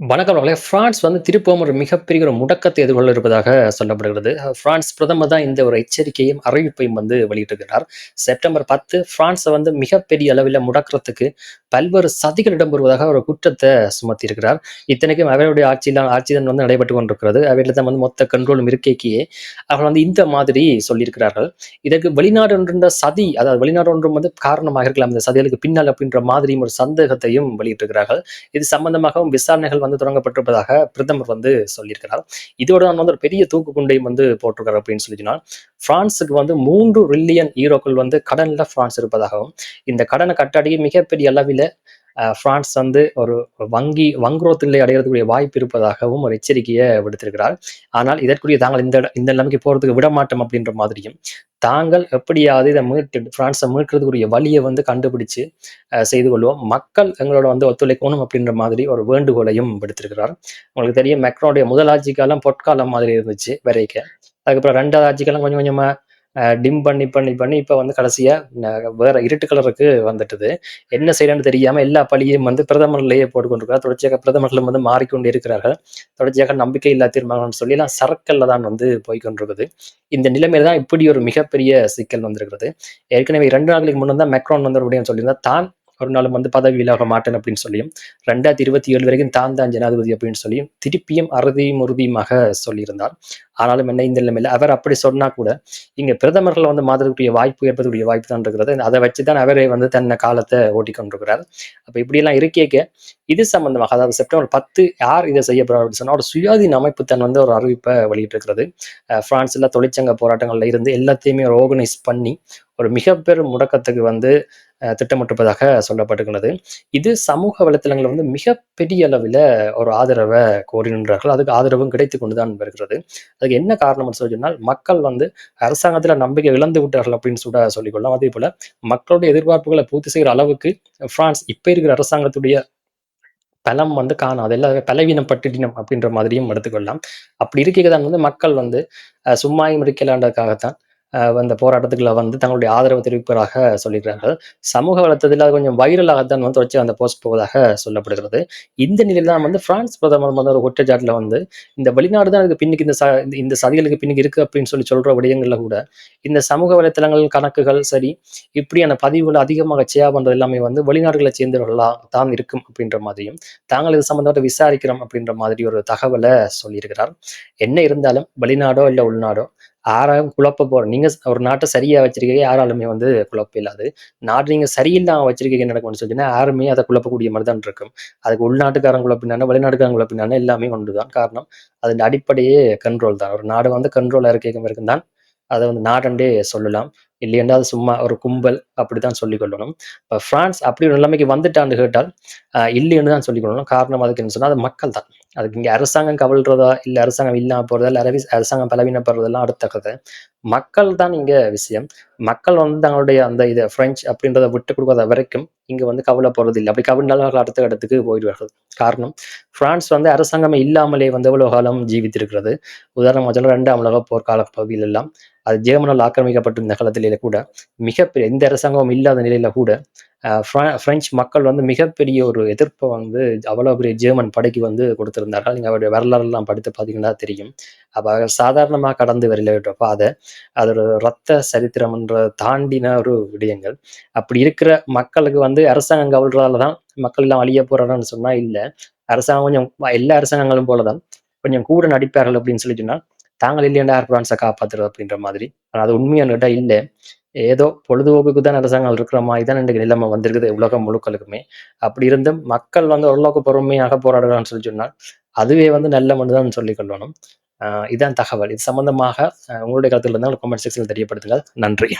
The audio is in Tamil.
வணக்கம் அவர்களே. பிரான்ஸ் வந்து திருப்பவும் ஒரு மிகப்பெரிய ஒரு முடக்கத்தை எதிர்கொள்ள இருப்பதாக சொல்லப்படுகிறது. பிரான்ஸ் பிரதமர் தான் இந்த ஒரு எச்சரிக்கையும், அறிவிப்பையும் வந்து வெளியிட்டிருக்கிறார். செப்டம்பர் பத்து பிரான்ஸை வந்து மிகப்பெரிய அளவில் முடக்கிறதுக்கு பல்வேறு சதிகள் இடம்பெறுவதாக ஒரு குற்றத்தை சுமத்தியிருக்கிறார். இத்தனைக்கும் அவருடைய ஆட்சியில ஆட்சி தான் வந்து நடைபெற்றுக் கொண்டிருக்கிறது. அவரிடம் தான் வந்து மொத்த கண்ட்ரோலும் இருக்கைக்கே, அவர் வந்து இந்த மாதிரி சொல்லியிருக்கிறார்கள். இதற்கு வெளிநாடு ஒன்றிருந்த சதி, அதாவது வெளிநாடு ஒன்றும் வந்து காரணமாக இருக்கலாம். இந்த சதிகளுக்கு பின்னால் அப்படின்ற மாதிரியும் ஒரு சந்தேகத்தையும் வெளியிட்டிருக்கிறார்கள். இது சம்பந்தமாகவும் விசாரணைகள் வந்து தொடங்கப்பட்டிருப்பதாக பிரதமர் வந்து சொல்லியிருக்கிறார். இதோட நான் வந்து ஒரு பெரிய தூக்கு குண்டையும் வந்து போட்டிருக்காரு அப்படின்னு சொல்லி சொன்னால், பிரான்ஸுக்கு வந்து மூன்று ரில்லியன் ஈரோக்கள் வந்து கடன்ல பிரான்ஸ் இருப்பதாகவும், இந்த கடனை கட்டடி மிகப்பெரிய அளவில பிரான்ஸ் வந்து ஒரு வங்கி வங்குரோத் நிலை அடையறதுக்குரிய வாய்ப்பு இருப்பதாகவும் ஒரு எச்சரிக்கையை விடுத்திருக்கிறார். ஆனால் இதற்குரிய தாங்கள் இந்த இந்த நிலைமைக்கு போறதுக்கு விடமாட்டோம் அப்படின்ற மாதிரியும், தாங்கள் எப்படியாவது இதை மீட்டு பிரான்ஸை மீட்கிறதுக்குரிய வழியை வந்து கண்டுபிடிச்சு செய்து கொள்வோம். மக்கள் எங்களோட வந்து ஒத்துழைக்கணும் அப்படின்ற மாதிரி ஒரு வேண்டுகோளையும் விடுத்திருக்கிறார். உங்களுக்கு தெரியும் மெக்ரோடைய முதல் ஆட்சி காலம் பொற்காலம் மாதிரி இருந்துச்சு வரைக்க. அதுக்கப்புறம் 2வது ஆட்சி கொஞ்சம் கொஞ்சமாக டிம் பண்ணி, பண்ணி, பண்ணி இப்போ வந்து கடைசியாக வேற இருட்டு கலருக்கு வந்துட்டுது. என்ன செய்றதுன்னு தெரியாமல் எல்லா பழியும் வந்து பிரதமர்லேயே போட்டுக்கொண்டு தொடர்ச்சியாக பிரதமர்களும் வந்து மாறிக்கொண்டே இருக்கிறார்கள். தொடர்ச்சியாக நம்பிக்கை இல்லா தீர்மானம்னு சொல்லி எல்லாம் சரக்கல்ல தான் வந்து போய்கொண்டிருக்குது இந்த நிலைமையில தான் இப்படி ஒரு மிகப்பெரிய சிக்கல் வந்திருக்கிறது. ஏற்கனவே இரண்டு நாட்களுக்கு முன்னாடி தான் மெக்ரான் வந்து அப்படின்னு சொல்லியிருந்தா தான் ஒரு நாளும் வந்து பதவி விலக மாட்டேன் அப்படின்னு சொல்லியும், 2027 வரைக்கும் தான் தான் ஜனாதிபதி அப்படின்னு சொல்லியும், திருப்பியும் அறுதியும் உறுதியுமாக சொல்லியிருந்தார். ஆனாலும் என்ன இந்த நிலைமையில் அவர் அப்படி சொன்னா கூட, இங்க பிரதமர்கள் வந்து மாறுவதற்குரிய வாய்ப்பு ஏற்பதுக்கூடிய வாய்ப்பு தான் இருக்கிறது. அதை வச்சு தான் அவரே வந்து தன்னை காலத்தை ஓட்டிக்கொண்டிருக்கிறார் அப்ப அப்ப இப்படியெல்லாம் இருக்கேக்க, இது சம்பந்தமாக அதாவது செப்டம்பர் 10 யார் இதை செய்ய போறா அப்படின்னு சொன்னா, ஒரு சுயாதீன அமைப்பு தன் வந்து ஒரு அறிவிப்பை வெளியிட்டிருக்கிறது. அ பிரான்ஸ்ல தொழிற்சங்க போராட்டங்கள்ல இருந்து எல்லாத்தையுமே ஆர்கனைஸ் பண்ணி, ஒரு மிகப்பெரும் முடக்கத்துக்கு வந்து திட்டமிட்டிருப்பதாக சொல்லப்பட்டிருக்கிறது. இது சமூக வலைத்தளங்களில் வந்து மிகப்பெரிய அளவில் ஒரு ஆதரவை கோரி நின்றார்கள். அதுக்கு ஆதரவும் கிடைத்து கொண்டு தான் வருகிறது. அதுக்கு என்ன காரணம்னு சொல்லி சொன்னால், மக்கள் வந்து அரசாங்கத்தில் நம்பிக்கை இழந்து விட்டார்கள் அப்படின்னு கூட சொல்லிக்கொள்ளலாம். அதேபோல மக்களுடைய எதிர்பார்ப்புகளை பூர்த்தி செய்கிற அளவுக்கு பிரான்ஸ் இப்போ இருக்கிற அரசாங்கத்துடைய பலம் வந்து காணாது. பலவீனம் பலவீனப்பட்டுட்டினம் அப்படின்ற மாதிரியும் எடுத்துக்கொள்ளலாம். அப்படி இருக்கைக்கு தான் வந்து மக்கள் வந்து சும்மாயும் இருக்கலான்றதுக்காகத்தான் அந்த போராட்டத்துக்குள்ள வந்து தங்களுடைய ஆதரவு தெரிவிப்பதாக சொல்லியிருக்கிறார்கள். சமூக வளத்தத்தில் அது கொஞ்சம் வைரலாகத்தான் வந்து தொடர்ச்சி அந்த போஸ்ட் போவதாக சொல்லப்படுகிறது. இந்த நிலையில் தான் வந்து பிரான்ஸ் பிரதமர் வந்து ஒரு குற்றச்சாட்டில் வந்து, இந்த வெளிநாடு தான் அதுக்கு பின்னுக்கு இந்த ச இந்த சதிகளுக்கு பின்னுக்கு இருக்கு அப்படின்னு சொல்லி சொல்ற விடயங்கள்ல கூட, இந்த சமூக வலைத்தளங்கள் கணக்குகள் சரி, இப்படியான பதிவுகள் அதிகமாக ஷேர் பண்றது எல்லாமே வந்து வெளிநாடுகளை சேர்ந்தவர்களா தான் இருக்கும் அப்படின்ற மாதிரியும், தாங்கள் இது சம்பந்தப்பட்ட விசாரிக்கிறோம் அப்படின்ற மாதிரி ஒரு தகவலை சொல்லியிருக்கிறார். என்ன இருந்தாலும் வெளிநாடோ, இல்ல உள்நாடோ யாரும் குழப்ப போகிற நீங்கள் ஒரு நாட்டை சரியாக வச்சிருக்கீங்க யாராலுமே வந்து குழப்ப இல்லாது நாடு நீங்கள் சரியில்லாமல் வச்சிருக்கீங்க நடக்கும்னு சொன்னீங்கன்னா, யாருமே அதை குழப்பக்கூடிய மாதிரி தான் இருக்கும். அதுக்கு உள்நாட்டுக்காரன் குழப்பினானோ, வெளிநாட்டுக்காரன் குழப்பினானோ எல்லாமே ஒன்றுதான். காரணம், அதன் அடிப்படையே கண்ட்ரோல் தான். ஒரு நாடு வந்து கண்ட்ரோலாக இருக்கைக்கு வரைக்கும் தான் அதை வந்து நாடென்றே சொல்லலாம். இல்லையென்றால் அது சும்மா ஒரு கும்பல் அப்படித்தான் சொல்லிக் கொள்ளணும். இப்போ பிரான்ஸ் அப்படி ஒரு நிலைமைக்கு வந்துட்டான்னு கேட்டால், இல்லைன்னு தான் சொல்லிக் கொள்ளணும். காரணம் அதுக்கு என்ன சொன்னால் அது மக்கள் தான். அதுக்கு இங்கே அரசாங்கம் கவிழ்றதா, இல்லை அரசாங்கம் இல்லாமல் போறதா, இல்லை அரவி அரசாங்கம் பலவீனப்படுறதெல்லாம் அடுத்த கதை. மக்கள் தான் இங்கே விஷயம். மக்கள் வந்து தங்களுடைய அந்த இதை ஃப்ரெஞ்ச் அப்படின்றத விட்டு கொடுக்காத வரைக்கும், இங்கே வந்து கவலைப் போகிறது இல்லை அப்படி கவிழ்ந்தாலும் அடுத்த இடத்துக்கு போயிடுவார்கள். காரணம், பிரான்ஸ் வந்து அரசாங்கமே இல்லாமலே வந்து எவ்வளோ காலம் ஜீவித்திருக்கிறது. உதாரணமாக சொல்ல 2ஆம் உலகப் போர் கால பகுதியில் எல்லாம், அது ஜெர்மனால் ஆக்கிரமிக்கப்பட்டிருந்த காலத்தில் கூட, மிகப்பெரிய எந்த அரசாங்கமும் இல்லாத நிலையில கூட, பிரெஞ்சு மக்கள் வந்து மிகப்பெரிய ஒரு எதிர்ப்பை வந்து அவ்வளவு பெரிய ஜெர்மன் படைக்கு வந்து கொடுத்திருந்தார்கள். நீங்க அவருடைய வரலாறெல்லாம் படித்து பார்த்தீங்கன்னா தெரியும். அப்ப சாதாரணமா கடந்து வரல பாதை அது ஒரு ரத்த சரித்திரம்ன்றத தாண்டின ஒரு விடயங்கள். அப்படி இருக்கிற மக்களுக்கு வந்து அரசாங்கம் கவிழ்றதால தான் மக்கள் எல்லாம் அழிய போறாங்கன்னு சொன்னா இல்ல. அரசாங்கம் கொஞ்சம் எல்லா அரசாங்கங்களும் போல தான் கொஞ்சம் கூட நடிப்பார்கள் அப்படின்னு சொல்லி சொன்னா, தாங்கள் இல்லையாண்டா யார் பிரான்ஸ காப்பாத்துறது அப்படின்ற மாதிரி. ஆனால் அது உண்மையானுட்டா இல்லை ஏதோ பொழுதுபோக்குக்கு தான் அரசாங்கம் இருக்கிற மாதிரி தான் இன்றைக்கு நிலைமை வந்திருக்குது உலகம் முழுக்களுக்குமே. அப்படி இருந்தும் மக்கள் வந்து ஓரளவுக்கு பொறுமையாக போராடுறான்னு சொல்லி சொன்னால், அதுவே வந்து நல்ல மட்டும்தான் சொல்லிக் கொள்ளணும். அ இதான் தகவல். இது சம்பந்தமாக உங்களுடைய கருத்துக்கள் இருந்தால் கமெண்ட் செக்ஷனில் தெரியப்படுத்துங்கள். நன்றி.